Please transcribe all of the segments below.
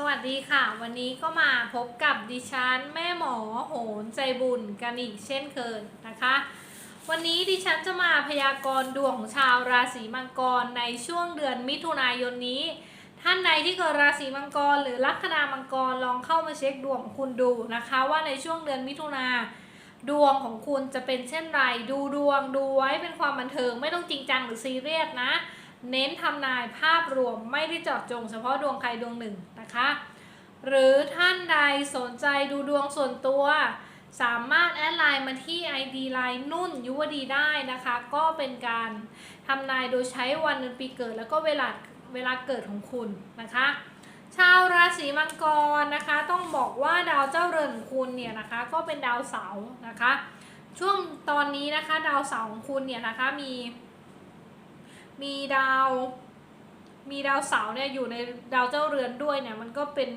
สวัสดีค่ะ วันนี้ก็มาพบกับดิฉันแม่หมอโหนใจบุญกันอีกเช่นเคยนะคะ วันนี้ดิฉันจะมาพยากรณ์ดวงของชาวราศีมังกรในช่วงเดือนมิถุนายนนี้ ท่านใดที่เกิดราศีมังกร หรือลัคนามังกรลองเข้ามาเช็คดวงของคุณดูนะคะ ว่าในช่วงเดือนมิถุนาดวงของคุณจะเป็นเช่นไร ดูดวงดูไว้เป็นความบันเทิงไม่ต้องจริงจังหรือซีเรียสนะ เน้นทำนายภาพรวมไม่ได้เจาะจงเฉพาะดวงใครดวงหนึ่งนะคะ หรือท่านใดสนใจดูดวงส่วนตัว สามารถแอดไลน์มาที่ ID ไลน์นุ่นยุวดีได้นะคะ ก็เป็นการทำนายโดยใช้วันเดือนปีเกิด แล้วก็เวลาเวลาเกิดของคุณนะคะชาวราศีมังกรนะคะ ต้องบอกว่าดาวเจ้าเรือนของคุณเนี่ยนะคะก็เป็นดาวเสาร์นะคะ ช่วงตอนนี้นะคะดาวเสาร์ของคุณเนี่ยนะคะมี มีดาว มีดาวเสาร์เนี่ยอยู่ในดาวเจ้าเรือนด้วยเนี่ยมันก็เป็น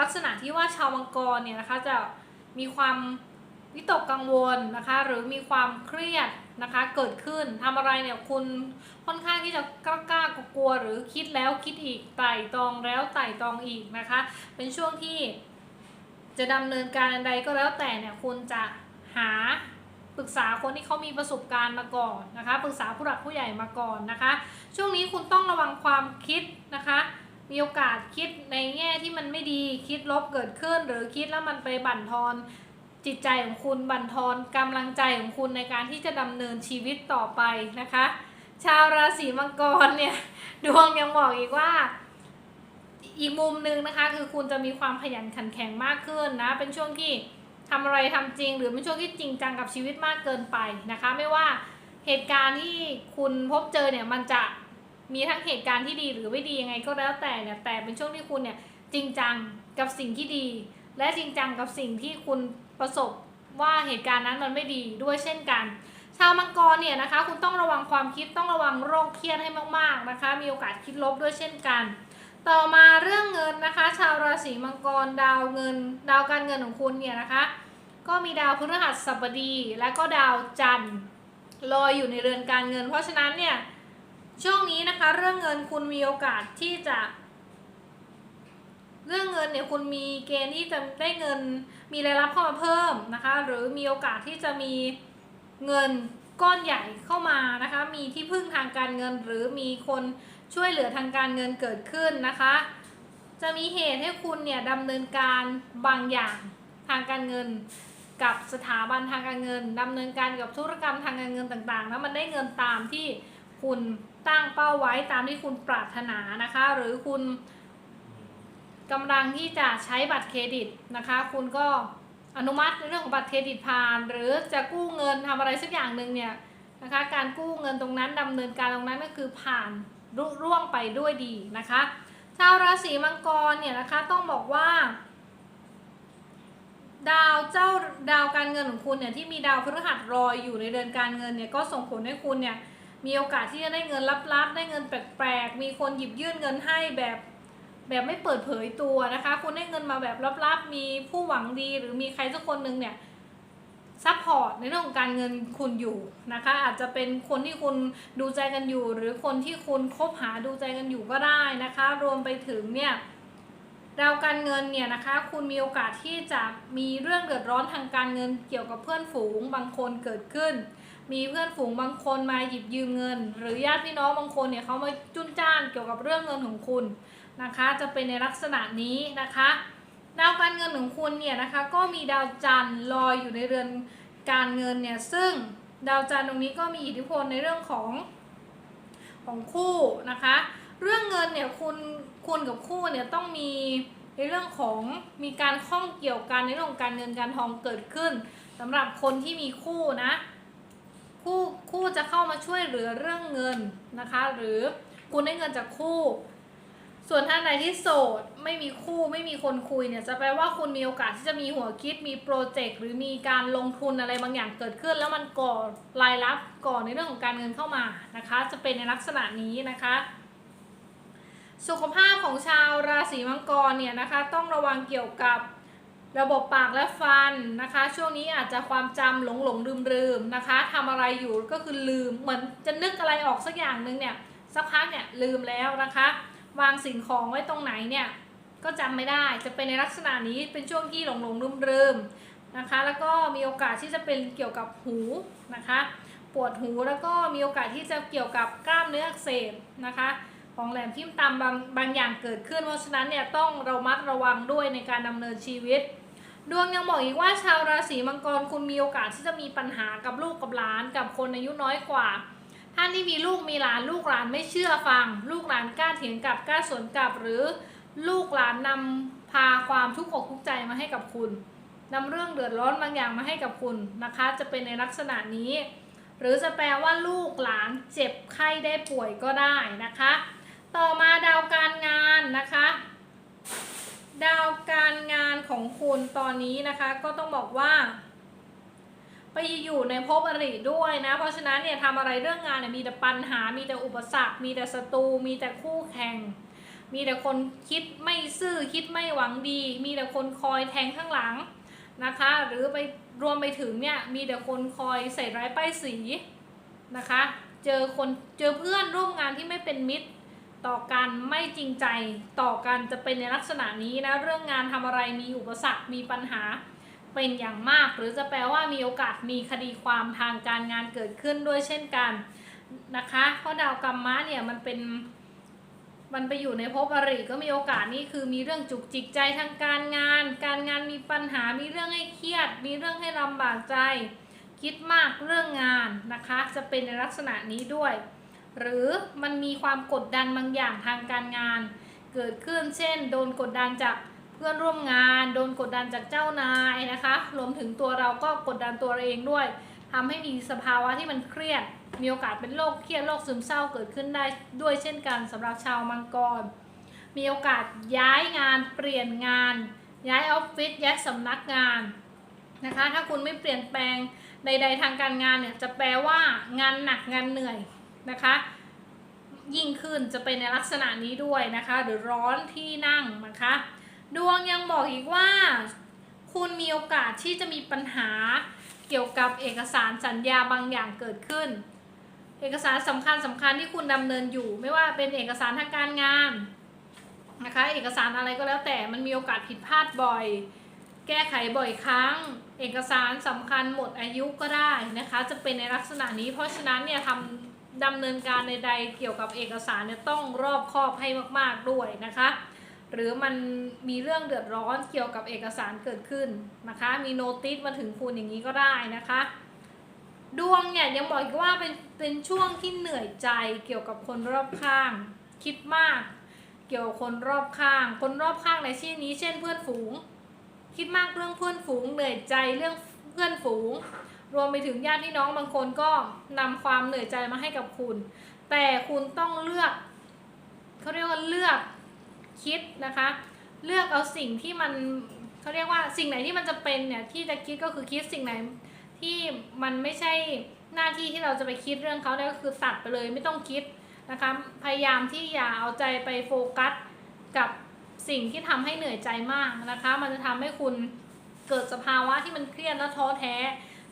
ลักษณะที่ว่าชาวมังกรเนี่ยนะคะจะมีความวิตกกังวลนะคะ หรือมีความเครียดนะคะเกิดขึ้นทำอะไรเนี่ยคุณค่อนข้างที่จะกล้ากล้ากลัวหรือคิดแล้วคิดอีกไต่ตองแล้วไต่ตองอีกนะคะ เป็นช่วงที่จะดำเนินการอันใดก็แล้วแต่เนี่ยคุณจะหา ปรึกษาคนที่เขามีประสบการณ์มาก่อนนะคะ ปรึกษาผู้หลักผู้ใหญ่มาก่อนนะคะ ช่วงนี้คุณต้องระวังความคิดนะคะ มีโอกาสคิดในแง่ที่มันไม่ดีคิดลบเกิดขึ้น หรือคิดแล้วมันไปบั่นทอนจิตใจของคุณบั่นทอนกำลังใจของคุณในการที่จะดำเนินชีวิตต่อไปนะคะ ชาวราศีมังกรเนี่ยดวงยังบอกอีกว่าอีกมุมหนึ่งนะคะคือคุณจะมีความขยันขันแข็งมากขึ้นนะ เป็นช่วงที่ ทำอะไรทำจริง หรือเป็นช่วงที่จริงจังกับชีวิตมากเกินไปนะคะ ไม่ว่าเหตุการณ์ที่คุณพบเจอเนี่ยมันจะมีทั้งเหตุการณ์ที่ดีหรือไม่ดียังไงก็แล้วแต่เนี่ยแต่เป็นช่วงที่คุณเนี่ยจริงจังกับสิ่งที่ดี และจริงจังกับสิ่งที่คุณประสบว่าเหตุการณ์นั้นมันไม่ดีด้วยเช่นกัน ชาวมังกรเนี่ยนะคะ คุณต้องระวังความคิดต้องระวังโรคเครียดให้มากๆนะคะ มีโอกาสคิดลบด้วยเช่นกัน ต่อมาเรื่องเงินนะคะ ชาวราศีมังกรดาวเงิน ดาวการเงินของคุณเนี่ยนะคะ ก็มีดาวพฤหัสบดี และก็ดาวจันทร์ลอยอยู่ในเรือนการเงิน เพราะฉะนั้นเนี่ยช่วงนี้นะคะเรื่องเงินคุณมีโอกาสที่จะ เรื่องเงินเนี่ยคุณมีเกณฑ์ที่จะได้เงิน มีรายรับเข้ามาเพิ่มนะคะ หรือมีโอกาสที่จะมีเงินก้อนใหญ่เข้ามานะคะ มีที่พึ่งทางการเงินหรือมีคน ช่วยเหลือทางการเงินเกิดขึ้นนะคะ จะมีเหตุให้คุณเนี่ยดำเนินการบางอย่างทางการเงินกับสถาบันทางการเงินดำเนินการกับธุรกรรมทางการเงินต่างๆ แล้วมันได้เงินตามที่คุณตั้งเป้าไว้ตามที่คุณปรารถนานะคะ หรือคุณกำลังที่จะใช้บัตรเครดิตนะคะ คุณก็อนุมัติในเรื่องของบัตรเครดิตผ่าน หรือจะกู้เงินทำอะไรสักอย่างหนึ่งเนี่ยนะคะ การกู้เงินตรงนั้นดำเนินการตรงนั้นก็คือผ่าน รุร่วงไปด้วยดีนะคะ ชาวราศีมังกรเนี่ยนะคะต้องบอกว่า ดาวเจ้าดาวการเงินของคุณเนี่ยที่มีดาวพฤหัสรอยอยู่ในเดือนการเงินเนี่ยก็ส่งผลให้คุณเนี่ยมีโอกาสที่จะได้เงินลับๆ ได้เงินแปลกๆ มีคนหยิบยื่นเงินให้แบบแบบไม่เปิดเผยตัวนะคะ คุณได้เงินมาแบบลับๆ มีผู้หวังดีหรือมีใครสักคนหนึ่งเนี่ย ซัพพอร์ตในเรื่องของการเงินคุณอยู่นะคะ อาจจะเป็นคนที่คุณดูใจกันอยู่ หรือคนที่คุณคบหาดูใจกันอยู่ก็ได้นะคะ รวมไปถึงเนี่ยดาวการเงินเนี่ยนะคะ คุณมีโอกาสที่จะมีเรื่องเดือดร้อนทางการเงินเกี่ยวกับเพื่อนฝูงบางคนเกิดขึ้น มีเพื่อนฝูงบางคนมาหยิบยืมเงิน หรือญาติพี่น้องบางคนเนี่ยเขามาจุนจ้านเกี่ยวกับเรื่องเงินของคุณนะคะ จะเป็นในลักษณะนี้นะคะ ดาวการเงินของคุณเนี่ยนะคะก็มีดาวจันทร์ลอยอยู่ในเรือนการเงินเนี่ยซึ่งดาวจันทร์ตรงนี้ก็มีอิทธิพลในเรื่องของของคู่นะคะ เรื่องเงินเนี่ยคุณคุณกับคู่เนี่ยต้องมีในเรื่องของมีการข้องเกี่ยวกันในเรื่องการเงินการทองเกิดขึ้นสำหรับคนที่มีคู่นะคู่คู่จะเข้ามาช่วยเหลือเรื่องเงินนะคะ หรือคุณได้เงินจากคู่ ส่วนท่านใดที่โสดไม่มีคู่ไม่มีคนคุยเนี่ยจะแปลว่าคุณมีโอกาสที่จะมีหัวคิดมีโปรเจกต์หรือมีการลงทุนอะไรบางอย่างเกิดขึ้น แล้วมันก่อรายรับก่อในเรื่องของการเงินเข้ามานะคะ จะเป็นในลักษณะนี้นะคะ สุขภาพของชาวราศีมังกรเนี่ยนะคะต้องระวังเกี่ยวกับระบบปากและฟันนะคะ ช่วงนี้อาจจะความจำหลงหลงลืมลืมนะคะทำอะไรอยู่ก็คือลืมเหมือนจะนึกอะไรออกสักอย่างหนึ่งเนี่ยสักพักเนี่ยลืมแล้วนะคะ วางสิ่งของไว้ตรงไหนเนี่ยก็จำไม่ได้จะเป็นในลักษณะนี้เป็นช่วงที่หลงหลงลืมลืมนะคะ แล้วก็มีโอกาสที่จะเป็นเกี่ยวกับหูนะคะ ปวดหูแล้วก็มีโอกาสที่จะเกี่ยวกับกล้ามเนื้ออักเสบนะคะ ของแหลมทิ่มตำบางบางอย่างเกิดขึ้น เพราะฉะนั้นเนี่ยต้องระมัดระวังด้วยในการดำเนินชีวิต ดวงยังบอกอีกว่าชาวราศีมังกรคุณมีโอกาสที่จะมีปัญหากับลูกกับหลานกับคนอายุน้อยกว่า ท่านที่มีลูกมีหลานลูกหลานไม่เชื่อฟัง ลูกหลานกล้าเถียงกลับกล้าสวนกลับ หรือลูกหลานนำพาความทุกข์อกทุกข์ใจมาให้กับคุณนำเรื่องเดือดร้อนบางอย่างมาให้กับคุณนะคะ จะเป็นในลักษณะนี้ หรือจะแปลว่าลูกหลานเจ็บไข้ได้ป่วยก็ได้นะคะ ต่อมาดาวการงานนะคะ ดาวการงานของคุณตอนนี้นะคะ ก็ต้องบอกว่า ไปอยู่ในภพอริด้วยนะ เพราะฉะนั้นเนี่ยทำอะไรเรื่องงานเนี่ยมีแต่ปัญหา มีแต่อุปสรรค มีแต่ศัตรู มีแต่คู่แข่ง มีแต่คนคิดไม่ซื่อ คิดไม่หวังดี มีแต่คนคอยแทงข้างหลังนะคะ หรือไปรวมไปถึงเนี่ยมีแต่คนคอยใส่ร้ายป้ายสีนะคะ เจอคนเจอเพื่อนร่วมงานที่ไม่เป็นมิตรต่อกันไม่จริงใจต่อกันจะเป็นในลักษณะนี้นะเรื่องงานทำอะไรมีอุปสรรคมีปัญหา เป็นอย่างมาก หรือจะแปลว่ามีโอกาสมีคดีความทางการงานเกิดขึ้นด้วยเช่นกันนะคะเพราะดาวกรรมะเนี่ยมันเป็นมันไปอยู่ในภพอริก็มีโอกาสนี่คือมีเรื่องจุกจิกใจทางการงาน การงานมีปัญหา มีเรื่องให้เครียด มีเรื่องให้ลำบากใจ คิดมากเรื่องงานนะคะ จะเป็นในลักษณะนี้ด้วย หรือมันมีความกดดันบางอย่างทางการงาน เกิดขึ้นเช่น โดนกดดันจาก เพื่อนร่วมงาน โดนกดดันจากเจ้านายนะคะ รวมถึงตัวเราก็กดดันตัวเราเองด้วยทำให้มีสภาวะที่มันเครียด มีโอกาสเป็นโรคเครียดโรคซึมเศร้าเกิดขึ้นได้ด้วยเช่นกันสำหรับชาวมังกร มีโอกาสย้ายงานเปลี่ยนงาน ย้ายออฟฟิศย้ายสำนักงานนะคะ ถ้าคุณไม่เปลี่ยนแปลงใด ๆ ทางการงานเนี่ยจะแปลว่างานหนักงานเหนื่อยนะคะยิ่งขึ้นจะเป็นในลักษณะนี้ด้วยนะคะ หรือร้อนที่นั่งนะคะ ดวงยังบอกอีกว่า คุณมีโอกาสที่จะมีปัญหาเกี่ยวกับเอกสารสัญญาบางอย่างเกิดขึ้น เอกสารสำคัญสำคัญที่คุณดำเนินอยู่ ไม่ว่าเป็นเอกสารทางการงานนะคะเอกสารอะไรก็แล้วแต่มันมีโอกาสผิดพลาดบ่อย แก้ไขบ่อยครั้ง เอกสารสำคัญหมดอายุก็ได้นะคะ จะเป็นในลักษณะนี้ เพราะฉะนั้นเนี่ยทำดำเนินการใดๆเกี่ยวกับเอกสารเนี่ยต้องรอบคอบให้มาก ๆด้วยนะคะ หรือมันมีเรื่องเดือดร้อนเกี่ยวกับเอกสารเกิดขึ้นนะคะ มีโนติสมาถึงคุณอย่างนี้ก็ได้นะคะ ดวงเนี่ยยังบอกอีกว่าเป็นเป็นช่วงที่เหนื่อยใจเกี่ยวกับคนรอบข้าง คิดมากเกี่ยวกับคนรอบข้าง คนรอบข้างในที่นี้ เช่นเพื่อนฝูง คิดมากเรื่องเพื่อนฝูง เหนื่อยใจเรื่องเพื่อนฝูง รวมไปถึงญาติพี่น้องบางคนก็นำความเหนื่อยใจมาให้กับคุณ แต่คุณต้องเลือกเขาเรียกว่าเลือก คิดนะคะ เลือกเอาสิ่งที่มันเขาเรียกว่าสิ่งไหนที่มันจะเป็นเนี่ยที่จะคิดก็คือคิดสิ่งไหนที่มันไม่ใช่หน้าที่ที่เราจะไปคิดเรื่องเขาเนี่ยก็คือสัตัดไปเลยไม่ต้องคิดนะคะพยายามที่อย่าเอาใจไปโฟกัสกับสิ่งที่ทำให้เหนื่อยใจมากนะคะ มันจะทำให้คุณเกิดสภาวะที่มันเครียดและท้อแท้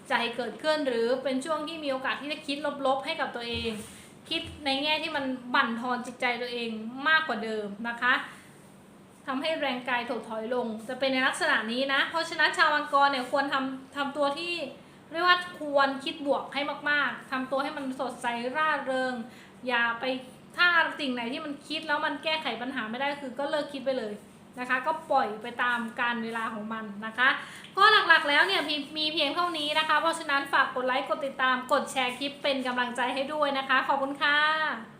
ใจเกิดขึ้นหรือเป็นช่วงที่มีโอกาสที่จะคิดลบๆให้กับตัวเอง คิดในแง่ที่มันบั่นทอนจิตใจตัวเองมากกว่าเดิมนะคะ ทำให้แรงกายถดถอยลง จะเป็นในลักษณะนี้นะ เพราะฉะนั้นชาวมังกรเนี่ยควรทำทำตัวที่เรียกว่าควรคิดบวกให้มากๆทำตัวให้มันสดใสร่าเริง อย่าไปถ้าสิ่งไหนที่มันคิดแล้วมันแก้ไขปัญหาไม่ได้คือก็เลิกคิดไปเลยนะคะ ก็ปล่อยไปตามการเวลาของมันนะคะ ก็หลักๆแล้วเนี่ยมมีเพียงเท่านี้นะคะ เพราะฉะนั้นฝากกดไลค์กดติดตามกดแชร์คลิปเป็นกำลังใจให้ด้วยนะคะ ขอบคุณค่ะ